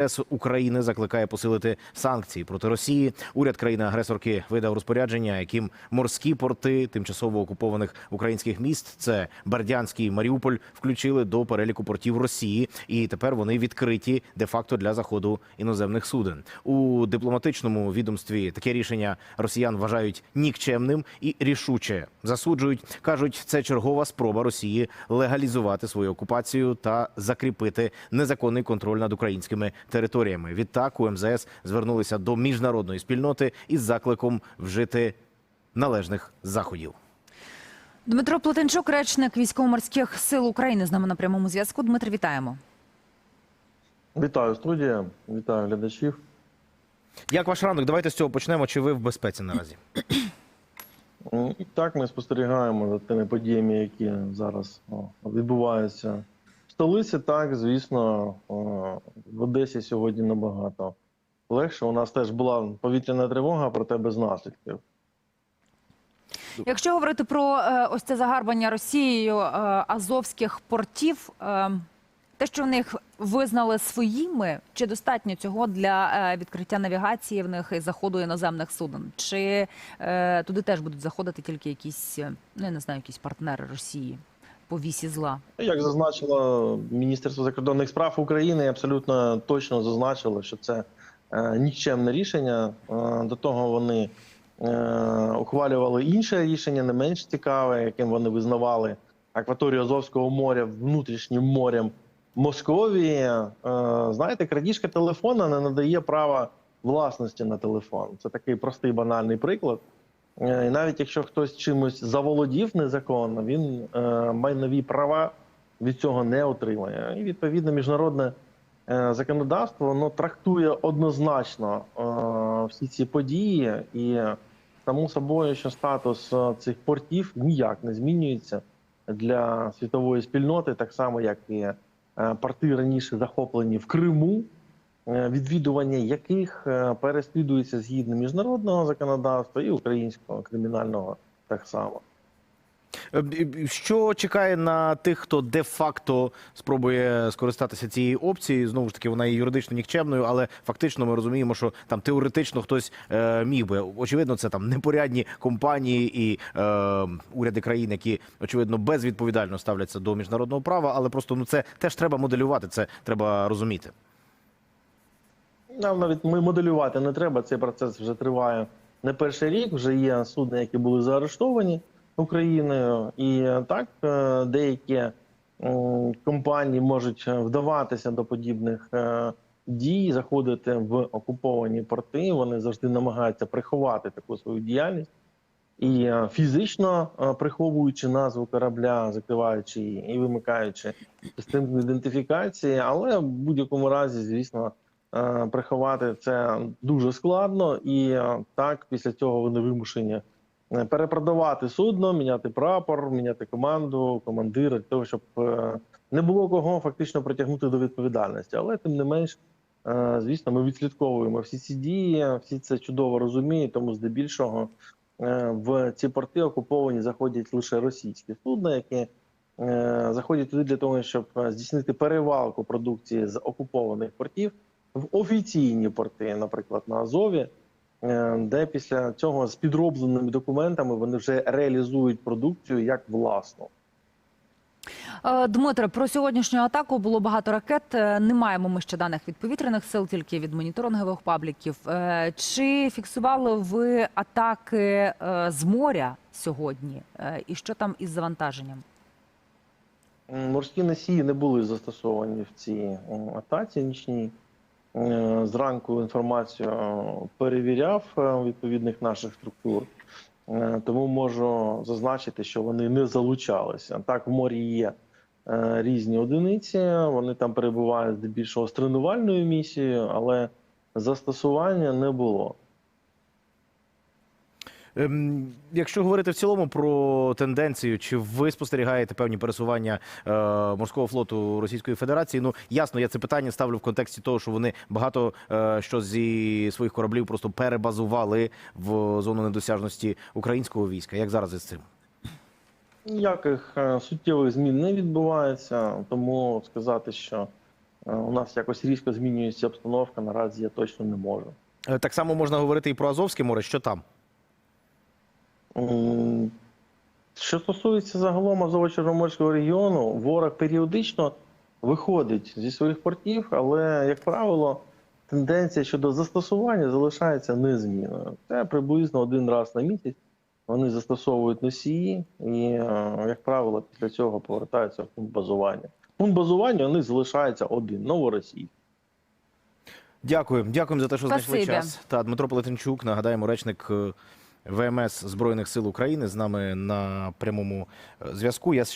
МЗС України закликає посилити санкції проти Росії. Уряд країни-агресорки видав розпорядження, яким морські порти тимчасово окупованих українських міст це Бердянський і Маріуполь включили до переліку портів Росії, і тепер вони відкриті де-факто для заходу іноземних суден. У дипломатичному відомстві таке рішення росіян вважають нікчемним і рішуче засуджують. кажуть, це чергова спроба Росії легалізувати свою окупацію та закріпити незаконний контроль над українськими територіями. Відтак у МЗС звернулися до міжнародної спільноти із закликом вжити належних заходів. Дмитро Плетенчук, речник військово-морських сил України, з нами на прямому зв'язку. Дмитро, вітаємо. Вітаю студія, вітаю глядачів. Як ваш ранок? Давайте з цього почнемо. Чи ви в безпеці наразі? І так ми спостерігаємо за тими подіями, які зараз о, відбуваються столиці. Так, звісно, в Одесі сьогодні набагато легше. У нас теж була повітряна тривога, проте без наслідків. Якщо говорити про е, ось це загарбання Росією е, азовських портів, е, те, що в них визнали своїми, чи достатньо цього для е, відкриття навігації в них і заходу іноземних суден? Чи е, туди теж будуть заходити тільки якісь, е, ну я не знаю, якісь партнери Росії по вісі зла? Як зазначило Міністерство закордонних справ України, абсолютно точно зазначило, що це е, нікчемне рішення. Е, до того вони е, ухвалювали інше рішення, не менш цікаве, яким вони визнавали акваторію Азовського моря внутрішнім морем Московії. Знаєте, крадіжка телефона не надає права власності на телефон. Це такий простий банальний приклад. Е, І навіть якщо хтось чимось заволодів незаконно, він е, майнові права від цього не отримає. І відповідно міжнародне е, законодавство воно трактує однозначно всі ці події, і само собою, що статус цих портів ніяк не змінюється для світової спільноти, так само як і порти раніше захоплені в Криму відвідування яких е, переслідується згідно міжнародного законодавства і українського кримінального так само. Е, Що чекає на тих, хто де-факто спробує скористатися цією опцією? Знову ж таки, вона є юридично нікчемною, але фактично ми розуміємо, що там теоретично хтось е, міг би. Очевидно, це там непорядні компанії і е, уряди країн, які очевидно безвідповідально ставляться до міжнародного права, але просто ну це теж треба моделювати. Це треба розуміти. Нам навіть моделювати не треба. Цей процес вже триває не перший рік. Вже є судни, які були заарештовані Україною, і е, так е, деякі компанії можуть вдаватися до подібних е, дій, заходити в окуповані порти. Вони завжди намагаються приховати таку свою діяльність. І е, фізично е, приховуючи назву корабля, закриваючи її і вимикаючи систему ідентифікації, але в будь-якому разі, звісно, е, приховати це дуже складно, і е, так після цього вони вимушені е, перепродавати судно, міняти прапор, міняти команду, командира для того, щоб е, не було кого фактично притягнути до відповідальності. Але тим не менш, е, звісно, ми відслідковуємо всі ці дії, всі це чудово розуміють, тому здебільшого е, в ці порти окуповані заходять лише російські судна, які е, заходять туди для того, щоб е, здійснити перевалку продукції з окупованих портів в офіційні порти, наприклад, на Азові, е, де після цього з підробленими документами вони вже реалізують продукцію як власну. Е, Дмитре, про сьогоднішню атаку було багато ракет. Е, Не маємо ми ще даних від повітряних сил, тільки від моніторингових пабліків. Чи фіксували ви атаки з моря сьогодні? І що там із завантаженням? Морські носії не були застосовані в цій атаці нічній. Е, Зранку інформацію перевіряв е, відповідних наших структур, Е, тому можу зазначити, що вони не залучалися. Так, в морі є різні одиниці, вони там перебувають здебільшого з тренувальною місією, але застосування не було. Ем, Якщо говорити в цілому про тенденцію, чи ви спостерігаєте певні пересування е, морського флоту Російської Федерації? Ну ясно, я це питання ставлю в контексті того, що вони багато е, що зі своїх кораблів просто перебазували в зону недосяжності українського війська. Як зараз із цим? Ніяких е, суттєвих змін не відбувається, тому сказати, що у нас якось різко змінюється обстановка, наразі я точно не можу. Так само можна говорити і про Азовське море. Що там? Що стосується загалом Азово-Чорноморського регіону, ворог періодично виходить зі своїх портів, але, як правило, тенденція щодо застосування залишається незмінною. Це приблизно один раз на місяць. Вони застосовують носії і, е, як правило, після цього повертаються в пункт базування. Пункт базування у них залишається один новоросійський. Дякую, дякуємо за те, що знайшли час. Та Дмитро Плетенчук, нагадаємо, речник е, ВМС Збройних сил України з нами на прямому е, зв'язку. Я